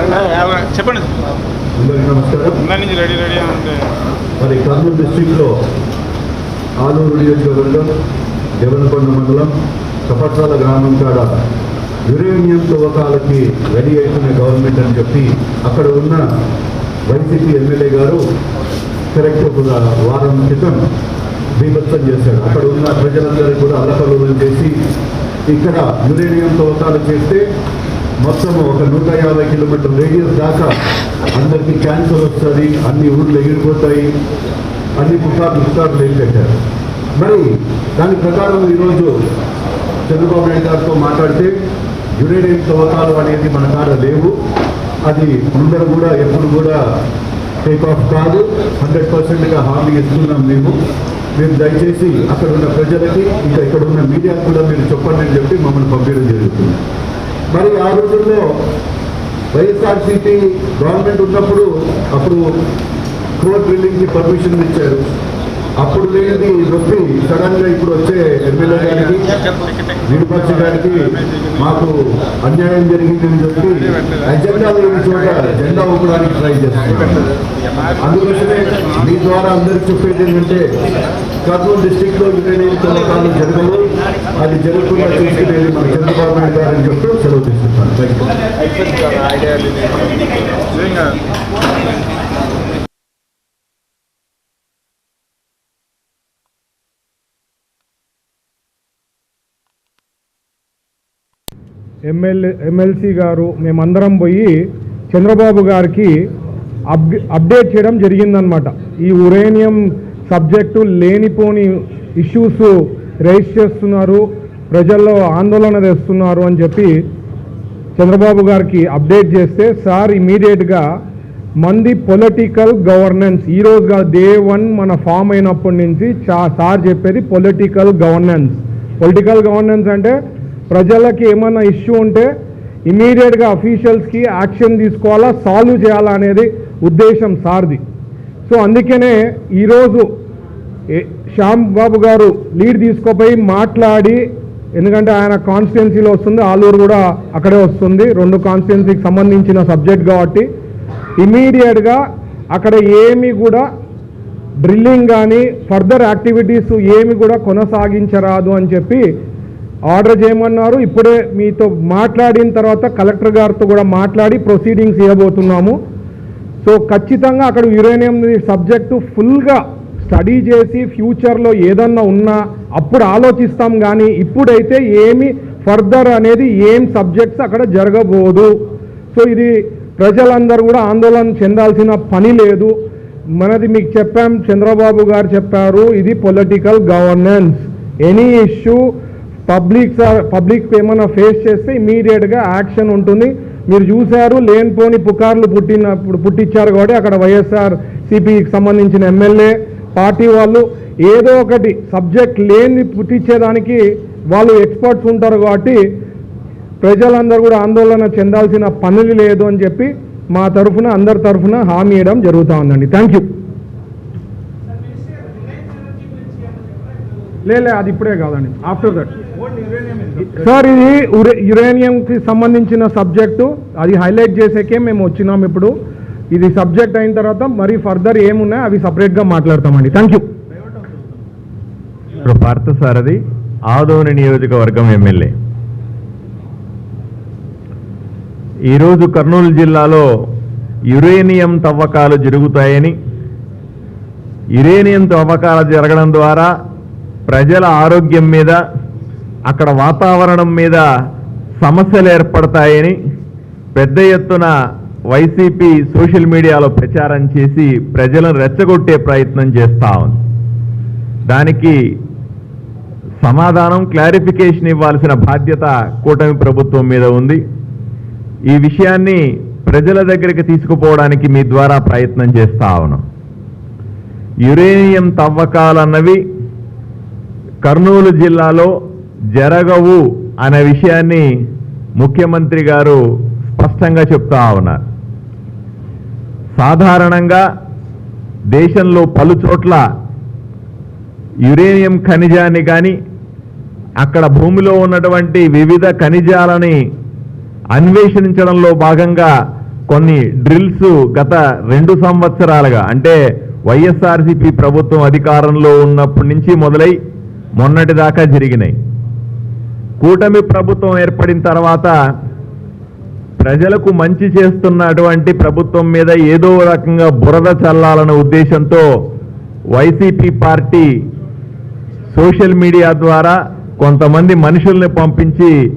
అందరికీ నమస్కారం. అందరి నుంచి రెడీ రెడీ అంటే. మరి కర్నూలు డిస్టిక్లో ఆలూరు నియోజకవర్గం దేవనకొండ మండలం కపట్రాల గ్రామం కాడ యురేనియం తవ్వకాలకి రెడీ అవుతున్న గవర్నమెంట్ అని చెప్పి అక్కడ ఉన్న వైసీపీ ఎమ్మెల్యే గారు కరెక్ట్ ఒక వారం క్రితం బీభత్సం చేశాడు అక్కడ ఉన్న ప్రజలందరూ కూడా అల్లకల్లోలం చేసి ఇక్కడ యురేనియం తవ్వకాలు చేస్తే మొత్తము ఒక నూట యాభై కిలోమీటర్ రేడియస్ దాకా అందరికీ క్యాన్సర్ వస్తుంది అన్ని ఊళ్ళు ఎగిరిపోతాయి అన్ని పుకార్లు పుకార్లు ఏం పెట్టారు. మరి దాని ప్రకారం ఈరోజు చంద్రబాబు నాయుడు గారితో మాట్లాడితే యురేనియం తవ్వకాలు అనేది మన కాడ లేవు. అది ముందర కూడా ఎప్పుడు కూడా టేక్ ఆఫ్ కాదు. హండ్రెడ్ పర్సెంట్గా హామీ ఇస్తున్నాం మేము. మీరు దయచేసి అక్కడ ఉన్న ప్రజలకి ఇంకా ఇక్కడ ఉన్న మీడియాకు కూడా మీరు చెప్పండి అని చెప్పి మమ్మల్ని పంపించడం జరుగుతుంది. మరి ఆ రోజుల్లో వైఎస్ఆర్సీపీ గవర్నమెంట్ ఉన్నప్పుడు అప్పుడు కోర్ బిల్డింగ్కి పర్మిషన్ ఇచ్చారు. అప్పుడు లేనిది నొప్పి సడన్గా ఇప్పుడు వచ్చే ఎమ్మెల్యే గారికి విడిపక్ష గారికి మాకు అన్యాయం జరిగిందని చెప్పి అజెండా లేని చోట జెండా ఊపడానికి ట్రై చేస్తున్నారు అందుకోసమే మీ ద్వారా అందరికి చెప్పేది ఏంటంటే కర్నూలు డిస్టిక్లో యురేనియం తవ్వకాలు జరగవు అది జరగకుండా చూసుకునేది మన చంద్రబాబు నాయుడు గారు అని చెప్పి సెలవు తీసుకుంటాను థ్యాంక్ యూ ఐడియా నిజంగా ఎమ్మెల్యే ఎమ్మెల్సీ గారు మేమందరం పోయి చంద్రబాబు గారికి అప్ అప్డేట్ చేయడం జరిగిందనమాట ఈ ఉరేనియం సబ్జెక్టు లేనిపోని ఇష్యూస్ రైజ్ చేస్తున్నారు ప్రజల్లో ఆందోళన తెస్తున్నారు అని చెప్పి చంద్రబాబు గారికి అప్డేట్ చేస్తే సార్ ఇమీడియట్గా మంది పొలిటికల్ గవర్నెన్స్ ఈరోజుగా డే వన్ మన ఫామ్ అయినప్పటి నుంచి చా సార్ చెప్పేది పొలిటికల్ గవర్నెన్స్. పొలిటికల్ గవర్నెన్స్ అంటే ప్రజలకి ఏమైనా ఇష్యూ ఉంటే ఇమీడియట్గా అఫీషియల్స్కి యాక్షన్ తీసుకోవాలా సాల్వ్ చేయాలా అనేది ఉద్దేశం సార్ది. సో అందుకనే ఈరోజు శ్యామ్ బాబు గారు లీడ్ తీసుకుపోయి మాట్లాడి ఎందుకంటే ఆయన కాన్స్టిట్యున్సీలో వస్తుంది ఆలూరు కూడా అక్కడే వస్తుంది రెండు కాన్స్టిట్యున్సీకి సంబంధించిన సబ్జెక్ట్ కాబట్టి ఇమీడియట్గా అక్కడ ఏమి కూడా డ్రిల్లింగ్ కానీ ఫర్దర్ యాక్టివిటీస్ ఏమి కూడా కొనసాగించరాదు అని చెప్పి ఆర్డర్ చేయమన్నారు. ఇప్పుడే మీతో మాట్లాడిన తర్వాత కలెక్టర్ గారితో కూడా మాట్లాడి ప్రొసీడింగ్స్ ఇవ్వబోతున్నాము. సో ఖచ్చితంగా అక్కడ యురేనియం సబ్జెక్టు ఫుల్గా స్టడీ చేసి ఫ్యూచర్లో ఏదన్నా ఉన్నా అప్పుడు ఆలోచిస్తాం కానీ ఇప్పుడైతే ఏమి ఫర్దర్ అనేది ఏం సబ్జెక్ట్స్ అక్కడ జరగబోదు. సో ఇది ప్రజలందరూ కూడా ఆందోళన చెందాల్సిన పని లేదు. మనది మీకు చెప్పాం చంద్రబాబు గారు చెప్పారు ఇది political governance. Any issue public public ఏమైనా ఫేస్ చేస్తే ఇమీడియట్గా యాక్షన్ ఉంటుంది. మీరు చూశారు లేనిపోని పుకార్లు పుట్టినప్పుడు పుట్టించారు కాబట్టి అక్కడ వైఎస్ఆర్ సిపికి సంబంధించిన ఎమ్మెల్యే పార్టీ వాళ్ళు ఏదో ఒకటి సబ్జెక్ట్ లేని పుట్టించేదానికి వాళ్ళు ఎక్స్పర్ట్స్ ఉంటారు కాబట్టి ప్రజలందరూ కూడా ఆందోళన చెందాల్సిన పనులు లేదు అని చెప్పి మా తరఫున అందరి తరఫున హామీ ఇవ్వడం జరుగుతూ ఉందండి. థ్యాంక్ యూ లే అది ఇప్పుడే కాదండి. ఆఫ్టర్ దట్ సార్ ఇది యురేనియంకి సంబంధించిన సబ్జెక్టు. అది హైలైట్ చేసేకే మేము వచ్చినాం ఇప్పుడు. ఇది సబ్జెక్ట్ అయిన తర్వాత మరి ఫర్దర్ ఏమున్నాయి అవి సపరేట్గా మాట్లాడతామండి. Thank you. ఇప్పుడు అది. ఆదోని నియోజకవర్గం ఎమ్మెల్యే. ఈరోజు కర్నూలు జిల్లాలో యురేనియం తవ్వకాలు జరుగుతాయని యురేనియం తవ్వకాలు జరగడం ద్వారా ప్రజల ఆరోగ్యం మీద అక్కడ వాతావరణం మీద సమస్యలు ఏర్పడతాయని పెద్ద ఎత్తున వైసీపీ సోషల్ మీడియాలో ప్రచారం చేసి ప్రజలను రెచ్చగొట్టే ప్రయత్నం చేస్తా ఉంది. దానికి సమాధానం క్లారిఫికేషన్ ఇవ్వాల్సిన బాధ్యత కూటమి ప్రభుత్వం మీద ఉంది. ఈ విషయాన్ని ప్రజల దగ్గరికి తీసుకుపోవడానికి మీ ద్వారా ప్రయత్నం చేస్తా ఉన్నాం. యురేనియం తవ్వకాలన్నవి కర్నూలు జిల్లాలో జరగవు అనే విషయాన్ని ముఖ్యమంత్రి గారు స్పష్టంగా చెప్తా ఉన్నారు. సాధారణంగా దేశంలో పలు చోట్ల యురేనియం ఖనిజాన్ని కానీ అక్కడ భూమిలో ఉన్నటువంటి వివిధ ఖనిజాలని అన్వేషించడంలో భాగంగా కొన్ని డ్రిల్స్ గత రెండు సంవత్సరాలుగా అంటే వైఎస్ఆర్సీపీ ప్రభుత్వం అధికారంలో ఉన్నప్పటి నుంచి మొదలై మొన్నటి దాకా జరిగినాయి. కూటమి ప్రభుత్వం ఏర్పడిన తర్వాత ప్రజలకు మంచి చేస్తున్నటువంటి ప్రభుత్వం మీద ఏదో రకంగా బురద చల్లాలన్న ఉద్దేశంతో వైసీపీ పార్టీ సోషల్ మీడియా ద్వారా కొంతమంది మనుషుల్ని పంపించి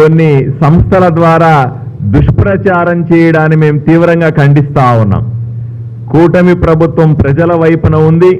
కొన్ని సంస్థల ద్వారా దుష్ప్రచారం చేయడాన్ని మేము తీవ్రంగా ఖండిస్తా ఉన్నాం. కూటమి ప్రభుత్వం ప్రజల వైపున ఉంది.